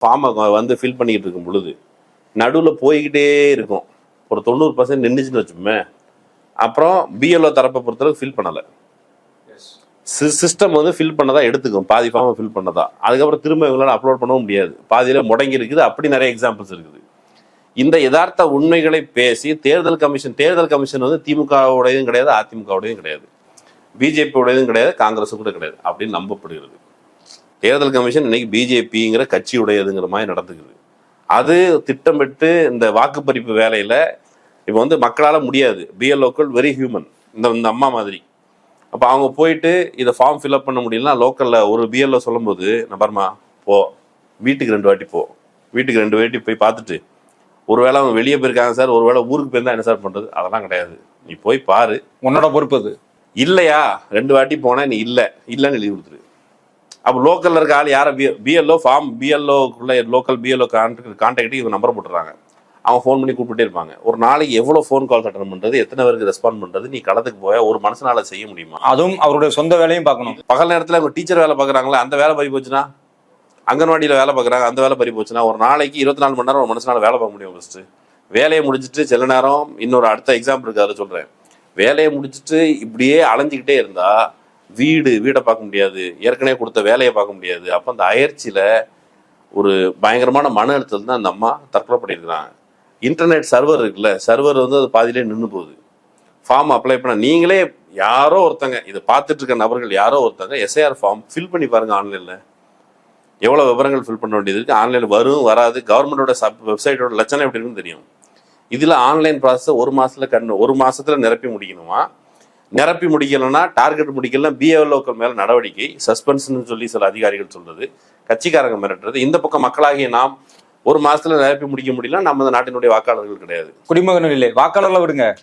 ஃபார்மை வந்து ஃபில் பண்ணிக்கிட்டு இருக்கும் பொழுது நடுவில் போய்கிட்டே இருக்கும். ஒரு தொண்ணூறு பர்சன்ட் நின்றுச்சுன்னு வச்சுமே அப்புறம் பிஎல்ஓ தரப்பை பொறுத்தளவுக்கு ஃபில் பண்ணலை. சிஸ்டம் வந்து ஃபில் பண்ணதா எடுத்துக்கும். பாதி ஃபார்மை ஃபில் பண்ணதா. அதுக்கப்புறம் திரும்ப இவங்களால அப்லோட் பண்ணவும் முடியாது. பாதியில முடங்கி இருக்குது அப்படி நிறைய எக்ஸாம்பிள்ஸ் இருக்குது. இந்த யதார்த்த உண்மைகளை பேசி தேர்தல் கமிஷன் தேர்தல் கமிஷன் வந்து திமுகவுடையதும் கிடையாது அதிமுகவுடையதும் கிடையாது. பிஜேபி உடையதும் கிடையாது காங்கிரஸ் கூட கிடையாது. அப்படின்னு நம்பப்படுகிறது. தேர்தல் கமிஷன் இன்னைக்கு பிஜேபிங்கிற கட்சியுடையதுங்கிற மாதிரி நடந்துக்குது. அது திட்டமிட்டு இந்த வாக்குப்பறிப்பு வேலையில இப்போ வந்து மக்களால முடியாது. பிஎல்ஓக்கள் வெரி ஹியூமன் இந்த இந்த அம்மா மாதிரி. அப்போ அவங்க போயிட்டு இதை ஃபார்ம் ஃபில்அப் பண்ண முடியலன்னா லோக்கலில் ஒரு பிஎல்ஓ சொல்லும்போது நான் பாரும்மா போ. வீட்டுக்கு ரெண்டு வாட்டி போ. வீட்டுக்கு ரெண்டு வாட்டி போய் பார்த்துட்டு ஒருவேளை அவங்க வெளியே போயிருக்காங்க சார் ஒருவேளை ஊருக்கு போயிருந்தா என்ன சார் பண்றது? அதெல்லாம் கிடையாது. நீ போய் பாரு. உன்னோட பொறுப்பு அது. இல்லையா? ரெண்டு வாட்டி போனா நீ இல்ல. இல்லைன்னு எழுதி கொடுத்துரு. அப்போ லோக்கல்ல இருக்க ஆள் யாரை? பிஎல்ஓ ஃபார்ம் பிஎல்ஓக்குள்ள லோக்கல் பிஎல்ஓ கான்டாக்ட் கான்டாக்ட் இவங்க நம்பர் போட்டுறாங்க. அவங்க ஃபோன் பண்ணி கூப்பிட்டே இருப்பாங்க. ஒரு நாளைக்கு எவ்வளோ ஃபோன் கால்ஸ் அட்டன் பண்றது எத்தனை பேருக்கு ரெஸ்பாண்ட் பண்றது நீ களத்துக்கு போய் ஒரு மனுஷனால செய்ய முடியுமா? அதுவும் அவருடைய சொந்த வேலையும் பார்க்கணும். பகல் நேரத்தில் அவங்க டீச்சர் வேலை பார்க்குறாங்களா அந்த வேலை பறி போச்சுன்னா? அங்கன்வாடியில் வேலை பார்க்குறாங்க அந்த வேலை பறி போச்சுன்னா ஒரு நாளைக்கு இருபத்தி நாலு மணி நேரம் ஒரு மனுஷனால வேலை பார்க்க முடியும் ஃபஸ்ட்டு வேலையை முடிச்சுட்டு சில நேரம் இன்னொரு அடுத்த எக்ஸாம்பிள் இருக்கு அதை சொல்கிறேன் வேலையை முடிச்சுட்டு இப்படியே அலைஞ்சிக்கிட்டே இருந்தா வீடு வீடை பார்க்க முடியாது. ஏற்கனவே கொடுத்த வேலையை பார்க்க முடியாது. அப்போ அந்த அயற்சியில் ஒரு பயங்கரமான மன அழுத்தத்தில் தான் அந்த அம்மா தற்கொலை பண்ணியிருக்கிறாங்க. இன்டர்நெட் சர்வர் இருக்குல்ல சர்வர் வந்து அது பாதியிலே நின்று போகுது. ஃபார்ம் அப்ளை பண்ண நீங்களே யாரோ ஒருத்தங்க இதை பார்த்துட்டு இருக்க நபர்கள் யாரோ ஒருத்தங்க எஸ்ஐஆர் ஃபார்ம் ஃபில் பண்ணி பாருங்க ஆன்லைனில். எவ்வளோ விவரங்கள் ஃபில் பண்ண வேண்டியது இருக்குது ஆன்லைனில் வரும் வராது. கவர்மெண்டோட சப் வெப்சைட்டோட லட்சணம் எப்படி இருக்குன்னு தெரியும். இதில் ஆன்லைன் ப்ராசஸ் ஒரு மாதத்தில் கண் ஒரு மாதத்தில் நிரப்பி முடிக்கணுமா? நிரப்பி முடிக்கலன்னா டார்கெட் முடிக்கலன்னா பிஎல்ஓக்கள் மேல நடவடிக்கை சஸ்பென்ஷன் சொல்லி சில அதிகாரிகள் சொல்றது கட்சிக்காரங்க மிரட்டுறது இந்த பக்கம் மக்களாகிய நாம் ஒரு மாசத்துல நிரப்பி முடிக்க முடியல நம்ம இந்த நாட்டினுடைய வாக்காளர்கள் கிடையாது. குடிமகன் இல்லை வாக்காளர்களை விடுங்க.